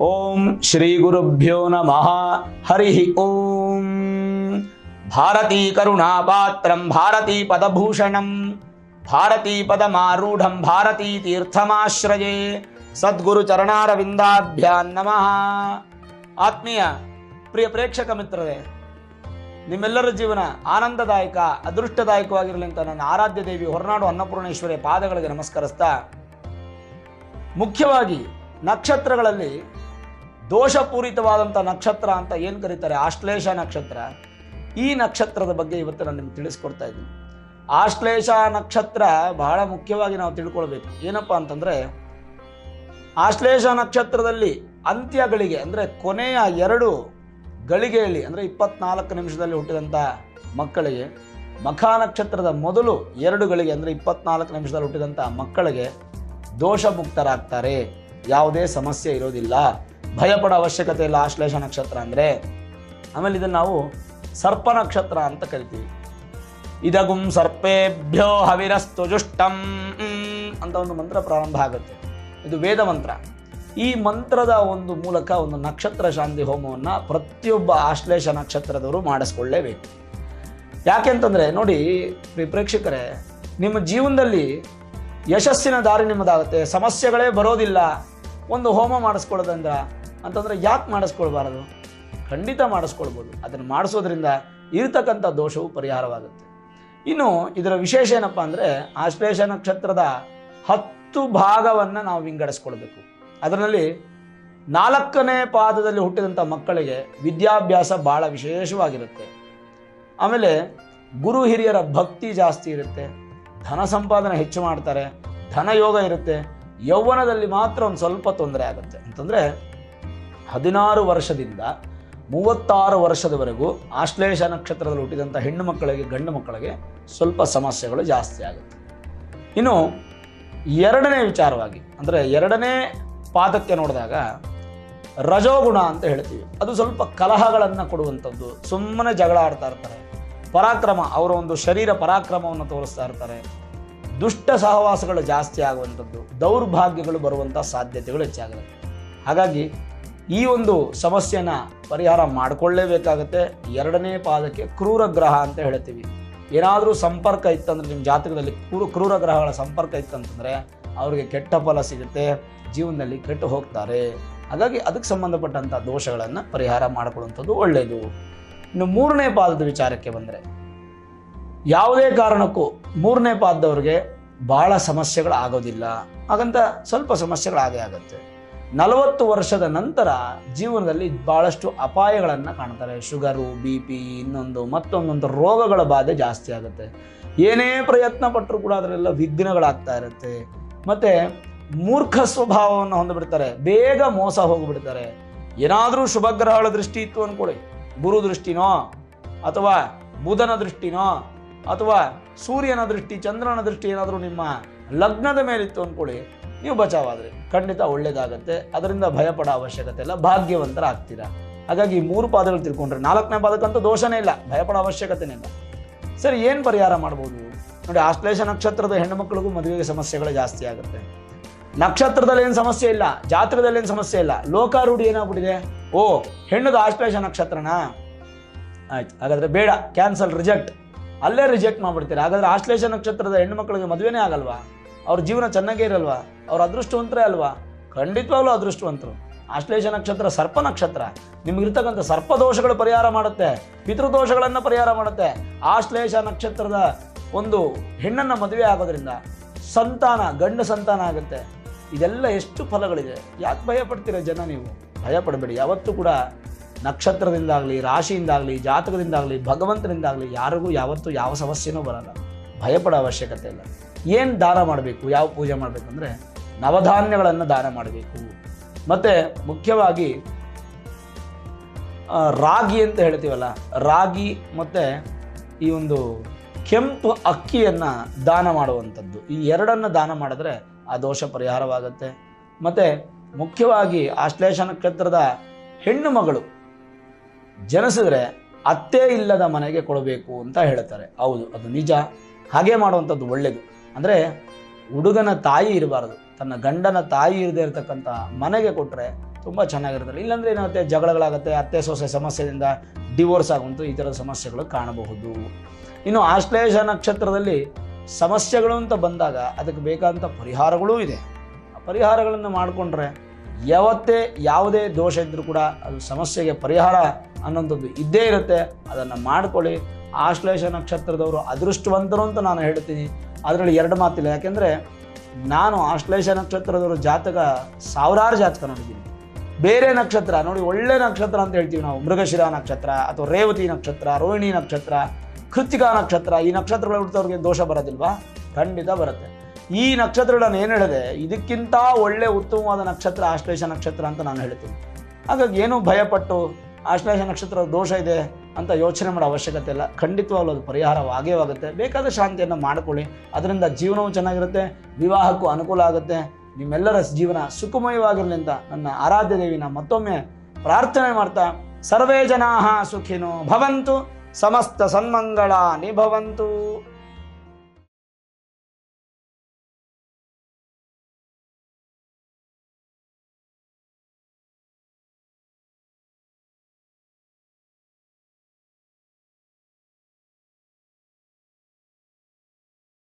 ಓಂ ಶ್ರೀ ಗುರುಭ್ಯೋ ನಮಃ. ಹರಿ ಓಂ. ಭಾರತೀ ಕರುಣಾಪಾತ್ರಂ, ಭಾರತೀ ಪದಭೂಷಣಂ, ಭಾರತೀ ಪದಮಾರೂಢಂ, ಭಾರತೀ ತೀರ್ಥಮಾಶ್ರಯೇ. ಸದ್ಗುರು ಚರಣಾರವಿಂದಾಭ್ಯಾನ್ ನಮಃ. ಆತ್ಮೀಯ ಪ್ರಿಯ ಪ್ರೇಕ್ಷಕ ಮಿತ್ರರೇ, ನಿಮ್ಮೆಲ್ಲರ ಜೀವನ ಆನಂದದಾಯಕ, ಅದೃಷ್ಟದಾಯಕವಾಗಿರಲಿ ಅಂತ ನನ್ನ ಆರಾಧ್ಯ ದೇವಿ ಹೊರನಾಡು ಅನ್ನಪೂರ್ಣೇಶ್ವರಿ ಪಾದಗಳಿಗೆ ನಮಸ್ಕರಿಸ್ತಾ, ಮುಖ್ಯವಾಗಿ ನಕ್ಷತ್ರಗಳಲ್ಲಿ ದೋಷಪೂರಿತವಾದಂಥ ನಕ್ಷತ್ರ ಅಂತ ಏನು ಕರೀತಾರೆ? ಆಶ್ಲೇಷ ನಕ್ಷತ್ರ. ಈ ನಕ್ಷತ್ರದ ಬಗ್ಗೆ ಇವತ್ತು ನಾನು ನಿಮ್ಗೆ ತಿಳಿಸ್ಕೊಡ್ತಾ ಇದ್ದೀನಿ. ಆಶ್ಲೇಷ ನಕ್ಷತ್ರ ಬಹಳ ಮುಖ್ಯವಾಗಿ ನಾವು ತಿಳ್ಕೊಳ್ಬೇಕು. ಏನಪ್ಪ ಅಂತಂದರೆ, ಆಶ್ಲೇಷ ನಕ್ಷತ್ರದಲ್ಲಿ ಅಂತ್ಯಗಳಿಗೆ ಅಂದರೆ ಕೊನೆಯ ಎರಡು ಗಳಿಗೆಯಲ್ಲಿ, ಅಂದರೆ ಇಪ್ಪತ್ನಾಲ್ಕು ನಿಮಿಷದಲ್ಲಿ ಹುಟ್ಟಿದಂಥ ಮಕ್ಕಳಿಗೆ, ಮಖ ನಕ್ಷತ್ರದ ಮೊದಲು ಎರಡು ಗಳಿಗೆ, ಅಂದರೆ ಇಪ್ಪತ್ನಾಲ್ಕು ನಿಮಿಷದಲ್ಲಿ ಹುಟ್ಟಿದಂಥ ಮಕ್ಕಳಿಗೆ ದೋಷ ಮುಕ್ತರಾಗ್ತಾರೆ. ಯಾವುದೇ ಸಮಸ್ಯೆ ಇರೋದಿಲ್ಲ. ಭಯಪಡೋ ಅವಶ್ಯಕತೆ ಇಲ್ಲ ಆಶ್ಲೇಷ ನಕ್ಷತ್ರ ಅಂದರೆ ಆಮೇಲೆ ಇದನ್ನು ನಾವು ಸರ್ಪ ನಕ್ಷತ್ರ ಅಂತ ಕರಿತೀವಿ. ಇದಗುಂ ಸರ್ಪೇಭ್ಯೋ ಹವಿರಸ್ತು ಜುಷ್ಟಂ ಅಂತ ಒಂದು ಮಂತ್ರ ಪ್ರಾರಂಭ ಆಗುತ್ತೆ. ಇದು ವೇದ ಮಂತ್ರ. ಈ ಮಂತ್ರದ ಒಂದು ಮೂಲಕ ಒಂದು ನಕ್ಷತ್ರ ಶಾಂತಿ ಹೋಮವನ್ನು ಪ್ರತಿಯೊಬ್ಬ ಆಶ್ಲೇಷ ನಕ್ಷತ್ರದವರು ಮಾಡಿಸ್ಕೊಳ್ಳೇಬೇಕು. ಯಾಕೆಂತಂದರೆ ನೋಡಿ ಪ್ರೇಕ್ಷಕರೇ, ನಿಮ್ಮ ಜೀವನದಲ್ಲಿ ಯಶಸ್ಸಿನ ದಾರಿ ನಿಮ್ಮದಾಗುತ್ತೆ. ಸಮಸ್ಯೆಗಳೇ ಬರೋದಿಲ್ಲ. ಒಂದು ಹೋಮ ಮಾಡಿಸ್ಕೊಳ್ಳೋದ್ರಿಂದ ಅಂತಂದರೆ ಯಾಕೆ ಮಾಡಿಸ್ಕೊಳ್ಬಾರದು? ಖಂಡಿತ ಮಾಡಿಸ್ಕೊಳ್ಬೋದು. ಅದನ್ನು ಮಾಡಿಸೋದ್ರಿಂದ ಇರತಕ್ಕಂಥ ದೋಷವು ಪರಿಹಾರವಾಗುತ್ತೆ. ಇನ್ನು ಇದರ ವಿಶೇಷ ಏನಪ್ಪ ಅಂದರೆ ಆಶ್ಲೇಷ ನಕ್ಷತ್ರದ ಹತ್ತು ಭಾಗವನ್ನು ನಾವು ವಿಂಗಡಿಸ್ಕೊಳ್ಬೇಕು. ಅದರಲ್ಲಿ ನಾಲ್ಕನೇ ಪಾದದಲ್ಲಿ ಹುಟ್ಟಿದಂಥ ಮಕ್ಕಳಿಗೆ ವಿದ್ಯಾಭ್ಯಾಸ ಭಾಳ ವಿಶೇಷವಾಗಿರುತ್ತೆ. ಆಮೇಲೆ ಗುರು ಹಿರಿಯರ ಭಕ್ತಿ ಜಾಸ್ತಿ ಇರುತ್ತೆ. ಧನ ಸಂಪಾದನೆ ಹೆಚ್ಚು ಮಾಡ್ತಾರೆ. ಧನಯೋಗ ಇರುತ್ತೆ. ಯೌವನದಲ್ಲಿ ಮಾತ್ರ ಒಂದು ಸ್ವಲ್ಪ ತೊಂದರೆ ಆಗುತ್ತೆ. ಅಂತಂದರೆ ಹದಿನಾರು ವರ್ಷದಿಂದ ಮೂವತ್ತಾರು ವರ್ಷದವರೆಗೂ ಆಶ್ಲೇಷ ನಕ್ಷತ್ರದಲ್ಲಿ ಹುಟ್ಟಿದಂಥ ಹೆಣ್ಣು ಮಕ್ಕಳಿಗೆ, ಗಂಡು ಮಕ್ಕಳಿಗೆ ಸ್ವಲ್ಪ ಸಮಸ್ಯೆಗಳು ಜಾಸ್ತಿ ಆಗುತ್ತೆ. ಇನ್ನು ಎರಡನೇ ವಿಚಾರವಾಗಿ, ಅಂದರೆ ಎರಡನೇ ಪಾದಕ್ಕೆ ನೋಡಿದಾಗ ರಜೋಗುಣ ಅಂತ ಹೇಳ್ತೀವಿ. ಅದು ಸ್ವಲ್ಪ ಕಲಹಗಳನ್ನು ಕೊಡುವಂಥದ್ದು. ಸುಮ್ಮನೆ ಜಗಳ ಆಡ್ತಾ ಇರ್ತಾರೆ. ಪರಾಕ್ರಮ, ಅವರ ಒಂದು ಶರೀರ ಪರಾಕ್ರಮವನ್ನು ತೋರಿಸ್ತಾ ಇರ್ತಾರೆ. ದುಷ್ಟ ಸಹವಾಸಗಳು ಜಾಸ್ತಿ ಆಗುವಂಥದ್ದು. ದೌರ್ಭಾಗ್ಯಗಳು ಬರುವಂಥ ಸಾಧ್ಯತೆಗಳು ಹೆಚ್ಚಾಗುತ್ತೆ. ಹಾಗಾಗಿ ಈ ಒಂದು ಸಮಸ್ಯೆನ ಪರಿಹಾರ ಮಾಡಿಕೊಳ್ಳೇಬೇಕಾಗತ್ತೆ. ಎರಡನೇ ಪಾದಕ್ಕೆ ಕ್ರೂರ ಗ್ರಹ ಅಂತ ಹೇಳ್ತೀವಿ. ಏನಾದರೂ ಸಂಪರ್ಕ ಇತ್ತಂದರೆ, ನಿಮ್ಮ ಜಾತಕದಲ್ಲಿ ಕ್ರೂರ ಕ್ರೂರ ಗ್ರಹಗಳ ಸಂಪರ್ಕ ಇತ್ತಂತಂದರೆ, ಅವರಿಗೆ ಕೆಟ್ಟ ಫಲ ಸಿಗುತ್ತೆ, ಜೀವನದಲ್ಲಿ ಕೆಟ್ಟು ಹೋಗ್ತಾರೆ. ಹಾಗಾಗಿ ಅದಕ್ಕೆ ಸಂಬಂಧಪಟ್ಟಂಥ ದೋಷಗಳನ್ನು ಪರಿಹಾರ ಮಾಡಿಕೊಳ್ಳುವಂಥದ್ದು ಒಳ್ಳೆಯದು ಇನ್ನು ಮೂರನೇ ಪಾದದ ವಿಚಾರಕ್ಕೆ ಬಂದರೆ, ಯಾವುದೇ ಕಾರಣಕ್ಕೂ ಮೂರನೇ ಪಾದದವ್ರಿಗೆ ಭಾಳ ಸಮಸ್ಯೆಗಳು ಆಗೋದಿಲ್ಲ ಹಾಗಂತ ಸ್ವಲ್ಪ ಸಮಸ್ಯೆಗಳಾಗೇ ಆಗುತ್ತೆ. ನಲವತ್ತು ವರ್ಷದ ನಂತರ ಜೀವನದಲ್ಲಿ ಭಾಳಷ್ಟು ಅಪಾಯಗಳನ್ನು ಕಾಣ್ತಾರೆ. ಶುಗರು ಬಿ ಪಿ ಇನ್ನೊಂದು ಮತ್ತೊಂದೊಂದು ರೋಗಗಳ ಬಾಧೆ ಜಾಸ್ತಿ ಆಗುತ್ತೆ. ಏನೇ ಪ್ರಯತ್ನ ಪಟ್ಟರೂ ಕೂಡ ಅದರೆಲ್ಲ ವಿಘ್ನಗಳಾಗ್ತಾ ಇರುತ್ತೆ. ಮತ್ತು ಮೂರ್ಖ ಸ್ವಭಾವವನ್ನು ಹೊಂದಿಬಿಡ್ತಾರೆ. ಬೇಗ ಮೋಸ ಹೋಗಿಬಿಡ್ತಾರೆ. ಏನಾದರೂ ಶುಭಗ್ರಹಗಳ ದೃಷ್ಟಿ ಇತ್ತು ಅಂದ್ಕೊಳ್ಳಿ ಗುರು ದೃಷ್ಟಿನೋ ಅಥವಾ ಬುಧನ ದೃಷ್ಟಿನೋ ಅಥವಾ ಸೂರ್ಯನ ದೃಷ್ಟಿ, ಚಂದ್ರನ ದೃಷ್ಟಿ ಏನಾದರೂ ನಿಮ್ಮ ಲಗ್ನದ ಮೇಲಿತ್ತು ಅಂದ್ಕೊಳ್ಳಿ ನೀವು ಬಚಾವಾದ್ರಿ ಖಂಡಿತ ಒಳ್ಳೇದಾಗತ್ತೆ. ಅದರಿಂದ ಭಯಪಡೋ ಅವಶ್ಯಕತೆ ಇಲ್ಲ. ಭಾಗ್ಯವಂತರ ಆಗ್ತೀರಾ ಹಾಗಾಗಿ ಮೂರು ಪಾದಗಳು ತಿಳ್ಕೊಂಡ್ರೆ ನಾಲ್ಕನೇ ಪಾದಕ್ಕಂತೂ ದೋಷನೇ ಇಲ್ಲ. ಭಯಪಡೋ ಅವಶ್ಯಕತೆನೇ ಇಲ್ಲ. ಸರಿ, ಏನು ಪರಿಹಾರ ಮಾಡ್ಬೋದು? ನೋಡಿ, ಆಶ್ಲೇಷ ನಕ್ಷತ್ರದ ಹೆಣ್ಣುಮಕ್ಕಳಿಗೂ ಮದುವೆಗೆ ಸಮಸ್ಯೆಗಳು ಜಾಸ್ತಿ ಆಗುತ್ತೆ. ನಕ್ಷತ್ರದಲ್ಲಿ ಏನು ಸಮಸ್ಯೆ ಇಲ್ಲ. ಜಾತ್ರದಲ್ಲಿ ಏನು ಸಮಸ್ಯೆ ಇಲ್ಲ. ಲೋಕಾರೂಢಿ ಏನಾಗ್ಬಿಟ್ಟಿದೆ? ಓ, ಹೆಣ್ಣದ ಆಶ್ಲೇಷ ನಕ್ಷತ್ರನಾ? ಆಯ್ತು, ಹಾಗಾದ್ರೆ ಬೇಡ. ಕ್ಯಾನ್ಸಲ್ ರಿಜೆಕ್ಟ್ ಅಲ್ಲೇ ರಿಜೆಕ್ಟ್ ಮಾಡ್ಬಿಡ್ತೀರಾ. ಹಾಗಾದ್ರೆ ಆಶ್ಲೇಷ ನಕ್ಷತ್ರದ ಹೆಣ್ಣು ಮಕ್ಕಳಿಗೆ ಮದುವೆನೇ ಆಗಲ್ವಾ? ಅವ್ರ ಜೀವನ ಚೆನ್ನಾಗೇ ಇರಲ್ವಾ? ಅವ್ರ ಅದೃಷ್ಟವಂತರೇ ಅಲ್ವಾ? ಖಂಡಿತವಾಗ್ಲೂ ಅದೃಷ್ಟವಂತರು. ಆಶ್ಲೇಷ ನಕ್ಷತ್ರ, ಸರ್ಪ ನಕ್ಷತ್ರ. ನಿಮಗಿರ್ತಕ್ಕಂಥ ಸರ್ಪದೋಷಗಳು ಪರಿಹಾರ ಮಾಡುತ್ತೆ ಪಿತೃದೋಷಗಳನ್ನು ಪರಿಹಾರ ಮಾಡುತ್ತೆ. ಆಶ್ಲೇಷ ನಕ್ಷತ್ರದ ಒಂದು ಹೆಣ್ಣನ್ನು ಮದುವೆ ಆಗೋದ್ರಿಂದ ಸಂತಾನ, ಗಂಡು ಸಂತಾನ ಆಗುತ್ತೆ. ಇದೆಲ್ಲ ಎಷ್ಟು ಫಲಗಳಿದೆ? ಯಾಕೆ ಭಯ ಪಡ್ತೀರ ಜನ ನೀವು? ಭಯ ಪಡಬೇಡಿ ಯಾವತ್ತೂ ಕೂಡ ನಕ್ಷತ್ರದಿಂದಾಗಲಿ, ರಾಶಿಯಿಂದಾಗಲಿ, ಜಾತಕದಿಂದಾಗಲಿ, ಭಗವಂತನಿಂದಾಗಲಿ ಯಾರಿಗೂ ಯಾವತ್ತೂ ಯಾವ ಸಮಸ್ಯೆನೂ ಬರಲ್ಲ. ಭಯಪಡೋ ಅವಶ್ಯಕತೆ ಇಲ್ಲ. ಏನು ದಾನ ಮಾಡಬೇಕು, ಯಾವ ಪೂಜೆ ಮಾಡಬೇಕು ಅಂದರೆ ನವಧಾನ್ಯಗಳನ್ನು ದಾನ ಮಾಡಬೇಕು. ಮತ್ತು ಮುಖ್ಯವಾಗಿ ರಾಗಿ ಅಂತ ಹೇಳ್ತೀವಲ್ಲ, ರಾಗಿ ಮತ್ತು ಈ ಒಂದು ಕೆಂಪು ಅಕ್ಕಿಯನ್ನು ದಾನ ಮಾಡುವಂಥದ್ದು. ಈ ಎರಡನ್ನು ದಾನ ಮಾಡಿದ್ರೆ ಆ ದೋಷ ಪರಿಹಾರವಾಗುತ್ತೆ. ಮತ್ತು ಮುಖ್ಯವಾಗಿ ಆಶ್ಲೇಷ ನಕ್ಷತ್ರದ ಹೆಣ್ಣು ಮಗಳು ಜನಿಸಿದ್ರೆ ಅತ್ತೆ ಇಲ್ಲದ ಮನೆಗೆ ಕೊಡಬೇಕು ಅಂತ ಹೇಳ್ತಾರೆ. ಹೌದು, ಅದು ನಿಜ. ಹಾಗೆ ಮಾಡುವಂಥದ್ದು ಒಳ್ಳೆಯದು ಅಂದರೆ ಹುಡುಗನ ತಾಯಿ ಇರಬಾರದು. ತನ್ನ ಗಂಡನ ತಾಯಿ ಇರದೇ ಇರತಕ್ಕಂಥ ಮನೆಗೆ ಕೊಟ್ಟರೆ ತುಂಬ ಚೆನ್ನಾಗಿರ್ತಾರೆ ಇಲ್ಲಾಂದರೆ ಏನಾಗುತ್ತೆ? ಜಗಳಗಳಾಗುತ್ತೆ, ಅತ್ತೆ ಸೊಸೆ ಸಮಸ್ಯೆಯಿಂದ ಡಿವೋರ್ಸ್ ಆಗುವಂಥ ಈ ಥರದ ಸಮಸ್ಯೆಗಳು ಕಾಣಬಹುದು. ಇನ್ನು ಆಶ್ಲೇಷ ನಕ್ಷತ್ರದಲ್ಲಿ ಸಮಸ್ಯೆಗಳು ಅಂತ ಬಂದಾಗ ಅದಕ್ಕೆ ಬೇಕಾದಂಥ ಪರಿಹಾರಗಳೂ ಇದೆ. ಆ ಪರಿಹಾರಗಳನ್ನು ಮಾಡಿಕೊಂಡ್ರೆ ಯಾವತ್ತೇ ಯಾವುದೇ ದೋಷ ಇದ್ದರೂ ಕೂಡ ಅದು ಸಮಸ್ಯೆಗೆ ಪರಿಹಾರ ಅನ್ನೋಂಥದ್ದು ಇದ್ದೇ ಇರುತ್ತೆ. ಅದನ್ನು ಮಾಡ್ಕೊಳ್ಳಿ. ಆಶ್ಲೇಷ ನಕ್ಷತ್ರದವರು ಅದೃಷ್ಟವಂತರು ಅಂತ ನಾನು ಹೇಳ್ತೀನಿ. ಅದರಲ್ಲಿ ಎರಡು ಮಾತಿಲ್ಲ. ಯಾಕೆಂದರೆ ನಾನು ಆಶ್ಲೇಷ ನಕ್ಷತ್ರದವರು ಜಾತಕ ಸಾವಿರಾರು ಜಾತಕ ನೋಡಿದ್ದೀನಿ. ಬೇರೆ ನಕ್ಷತ್ರ, ನೋಡಿ ಒಳ್ಳೆ ನಕ್ಷತ್ರ ಅಂತ ಹೇಳ್ತೀವಿ ನಾವು. ಮೃಗಶಿರ ನಕ್ಷತ್ರ ಅಥವಾ ರೇವತಿ ನಕ್ಷತ್ರ, ರೋಹಿಣಿ ನಕ್ಷತ್ರ ಕೃತಿಕಾ ನಕ್ಷತ್ರ, ಈ ನಕ್ಷತ್ರಗಳು ಹುಡ್ತವ್ರಿಗೆ ದೋಷ ಬರೋದಿಲ್ವಾ? ಖಂಡಿತ ಬರುತ್ತೆ. ಈ ನಕ್ಷತ್ರಗಳನ್ನು ಏನು ಹೇಳಿದೆ? ಇದಕ್ಕಿಂತ ಒಳ್ಳೆ ಉತ್ತಮವಾದ ನಕ್ಷತ್ರ ಆಶ್ಲೇಷ ನಕ್ಷತ್ರ ಅಂತ ನಾನು ಹೇಳ್ತೀನಿ. ಹಾಗಾಗಿ ಏನು ಭಯಪಟ್ಟು ಆಶ್ಲೇಷ ನಕ್ಷತ್ರ ದೋಷ ಇದೆ ಅಂತ ಯೋಚನೆ ಮಾಡೋ ಅವಶ್ಯಕತೆ ಇಲ್ಲ. ಖಂಡಿತವಾಗ್ಲೂ ಅದು ಪರಿಹಾರವಾಗೇ ಆಗುತ್ತೆ ಬೇಕಾದ ಶಾಂತಿಯನ್ನು ಮಾಡ್ಕೊಳ್ಳಿ. ಅದರಿಂದ ಜೀವನವೂ ಚೆನ್ನಾಗಿರುತ್ತೆ, ವಿವಾಹಕ್ಕೂ ಅನುಕೂಲ ಆಗುತ್ತೆ. ನಿಮ್ಮೆಲ್ಲರ ಜೀವನ ಸುಖಮಯವಾಗಿರಲಿ ಅಂತ ನನ್ನ ಆರಾಧ್ಯ ದೇವಿನ ಮತ್ತೊಮ್ಮೆ ಪ್ರಾರ್ಥನೆ ಮಾಡ್ತಾ, ಸರ್ವೇ ಜನಾ ಸುಖಿನೋ ಭವಂತು, ಸಮಸ್ತ ಸನ್ಮಂಗಳ ನಿಭವಂತು